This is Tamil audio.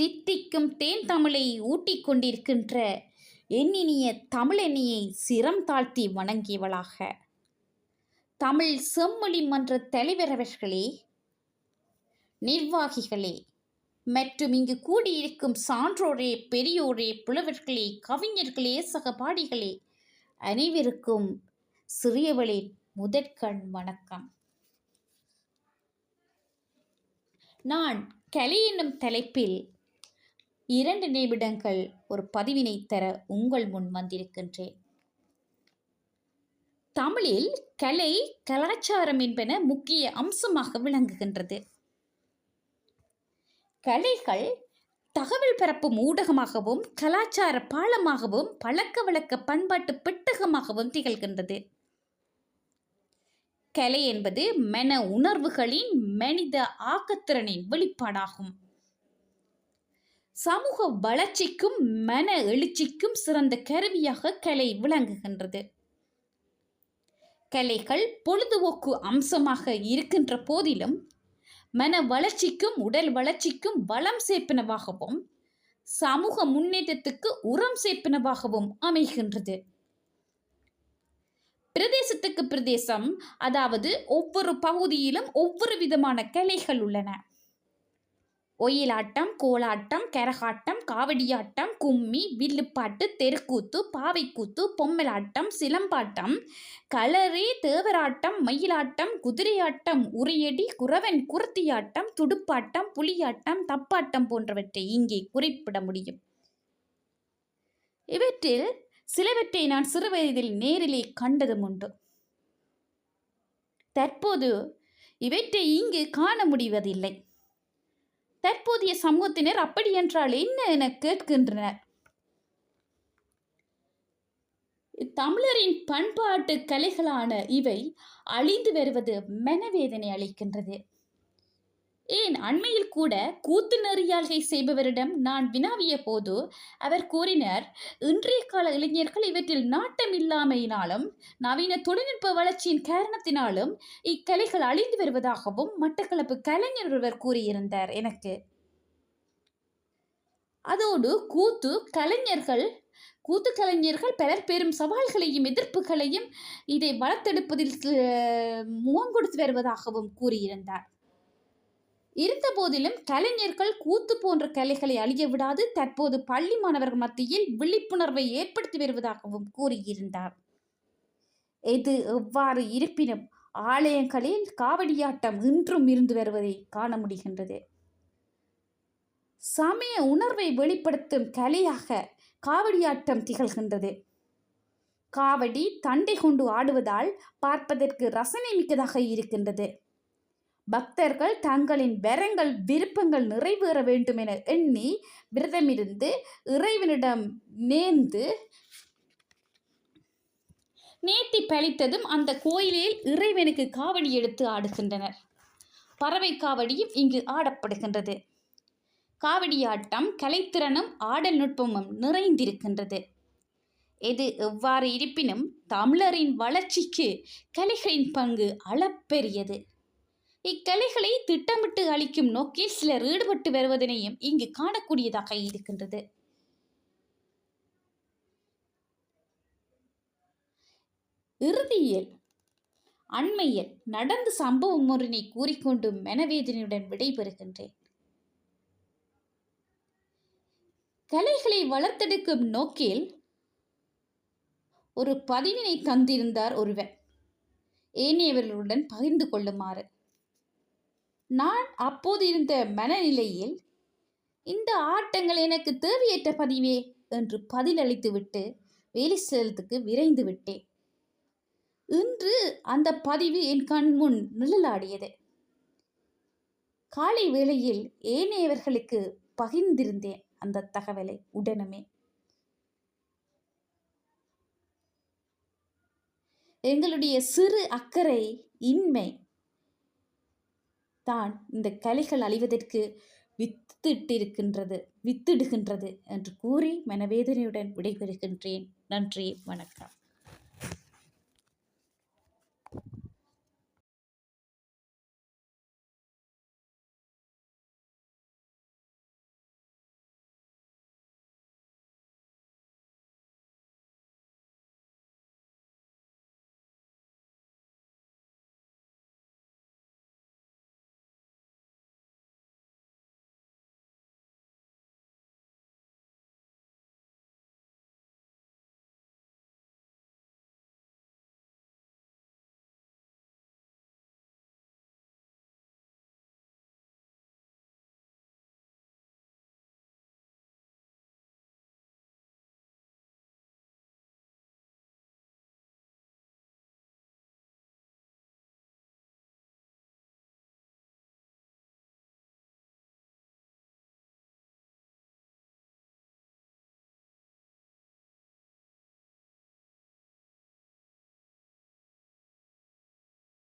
தித்திக்கும் தேன் தமிழை ஊட்டிக் கொண்டிருக்கின்ற எண்ணினிய தமிழெண்ணியை சிரம் தாழ்த்தி வணங்கியவளாக. தமிழ் செம்மொழி மன்ற தலைவரவர்களே நிர்வாகிகளே மற்றும் இங்கு கூடியிருக்கும் சான்றோரே பெரியோரே புலவர்களே கவிஞர்களே சகபாடிகளே அனைவருக்கும் சிறியவளின் முதற்கண் வணக்கம். நான் கலை என்னும் தலைப்பில் இரண்டு நிமிடங்கள் ஒரு பதிவினை தர உங்கள் முன் வந்திருக்கின்றேன். தமிழில் கலை கலாச்சாரம் என்பன முக்கிய அம்சமாக விளங்குகின்றது. கலைகள் தகவல் பரப்பும் ஊடகமாகவும் கலாச்சார பாலமாகவும் பழக்க வழக்க பண்பாட்டு பெட்டகமாகவும் திகழ்கின்றது. கலை என்பது மன உணர்வுகளின் மனித ஆக்கத்திறனின் வெளிப்பாடாகும். சமூக வளர்ச்சிக்கும் மன எழுச்சிக்கும் சிறந்த கருவியாக கலை விளங்குகின்றது. கலைகள் பொழுதுபோக்கு அம்சமாக இருக்கின்ற போதிலும் மன வளர்ச்சிக்கும் உடல் வளர்ச்சிக்கும் வளம் சேர்ப்பினவாகவும் சமூக முன்னேற்றத்துக்கு உரம் சேர்ப்பினவாகவும் அமைகின்றது. பிரதேசத்துக்கு பிரதேசம் அதாவது ஒவ்வொரு பகுதியிலும் ஒவ்வொரு விதமான கலைகள் உள்ளன. ஒயிலாட்டம் கோலாட்டம் கரகாட்டம் காவடியாட்டம் கும்மி வில்லுப்பாட்டு தெருக்கூத்து பாவைக்கூத்து பொம்மலாட்டம் சிலம்பாட்டம் களரி தேவராட்டம் மயிலாட்டம் குதிரையாட்டம் உரியடி குறவன் குருத்தியாட்டம் துடுப்பாட்டம் புலியாட்டம் தப்பாட்டம் போன்றவற்றை இங்கே குறிப்பிட முடியும். இவற்றில் சிலவற்றை நான் சிறுவயதில் நேரிலே கண்டதும் உண்டு. தற்போது இவற்றை இங்கு காண முடிவதில்லை. தற்போதைய சமூகத்தினர் அப்படி என்றால் என்ன என கேட்கின்றனர். தமிழரின் பண்பாட்டு கலைகளான இவை அழிந்து வருவது மனவேதனை அளிக்கின்றது. ஏன் அண்மையில் கூட கூத்து நெறியாள்கை செய்பவரிடம் நான் வினாவிய போது அவர் கூறினார் இன்றைய கால இளைஞர்கள் இவற்றில் நாட்டம் இல்லாமையினாலும் நவீன தொழில்நுட்ப வளர்ச்சியின் காரணத்தினாலும் இக்கலைகள் அழிந்து வருவதாகவும் மட்டக்களப்பு கலைஞர் ஒருவர் கூறியிருந்தார் எனக்கு. அதோடு கூத்து கலைஞர்கள் கூத்து கலைஞர்கள் பலர் பெரும் சவால்களையும் எதிர்ப்புகளையும் இதை வளர்த்தெடுப்பதில் முகம் கொடுத்து வருவதாகவும் கூறியிருந்தார். இருந்த போதிலும் கலைஞர்கள் கூத்து போன்ற கலைகளை அழிய விடாது தற்போது பள்ளி மாணவர்கள் மத்தியில் விழிப்புணர்வை ஏற்படுத்தி வருவதாகவும் கூறியிருந்தார். எது எவ்வாறு இருப்பினும் ஆலயங்களில் காவடியாட்டம் இன்றும் இருந்து வருவதை காண முடிகின்றது. சமய உணர்வை வெளிப்படுத்தும் கலையாக காவடியாட்டம் திகழ்கின்றது. காவடி தண்டை கொண்டு ஆடுவதால் பார்ப்பதற்கு ரசனை மிக்கதாக இருக்கின்றது. பக்தர்கள் தங்களின் வரங்கள் விருப்பங்கள் நிறைவேற வேண்டும் என எண்ணி விரதமிருந்து இறைவனிடம் நேர்ந்து நேர்த்தி பழித்ததும் அந்த கோயிலில் இறைவனுக்கு காவடி எடுத்து ஆடுகின்றனர். பறவை காவடியும் இங்கு ஆடப்படுகின்றது. காவடியாட்டம் கலைத்திறனும் ஆடல் நுட்பமும் நிறைந்திருக்கின்றது. இது எவ்வாறு இருப்பினும் தமிழரின் வளர்ச்சிக்கு கலைகளின் பங்கு அளப்பெரியது. இக்கலைகளை திட்டமிட்டு அளிக்கும் நோக்கில் சிலர் ஈடுபட்டு வருவதனையும் இங்கு காணக்கூடியதாக இருக்கின்றது. இறுதியில் அண்மையில் நடந்த சம்பவம் ஒன்றினை கூறிக்கொண்டு மனவேதனையுடன் விடைபெறுகின்றேன். கலைகளை வளர்த்தெடுக்கும் நோக்கில் ஒரு பதிவினை தந்திருந்தார் ஒருவர். ஏனையவர்களுடன் பகிர்ந்து கொள்ளுமாறு. நான் அப்போது இருந்த மனநிலையில் இந்த ஆட்டங்கள் எனக்கு தேவையற்ற பதிவே என்று பதிலளித்துவிட்டு வேலை செலுத்துக்கு விரைந்து விட்டேன். இன்று அந்த பதிவு என் கண்முன் நிழலாடியது. காலை வேளையில் ஏனையவர்களுக்கு பகிர்ந்திருந்தேன் அந்த தகவலை உடனுமே. எங்களுடைய சிறு அக்கறை இன்மை தான் இந்த கலைகள் அழிவதற்கு வித்திட்டிருக்கின்றது வித்திடுகின்றது என்று கூறி மனவேதனையுடன் விடைபெறுகின்றேன். நன்றி வணக்கம்.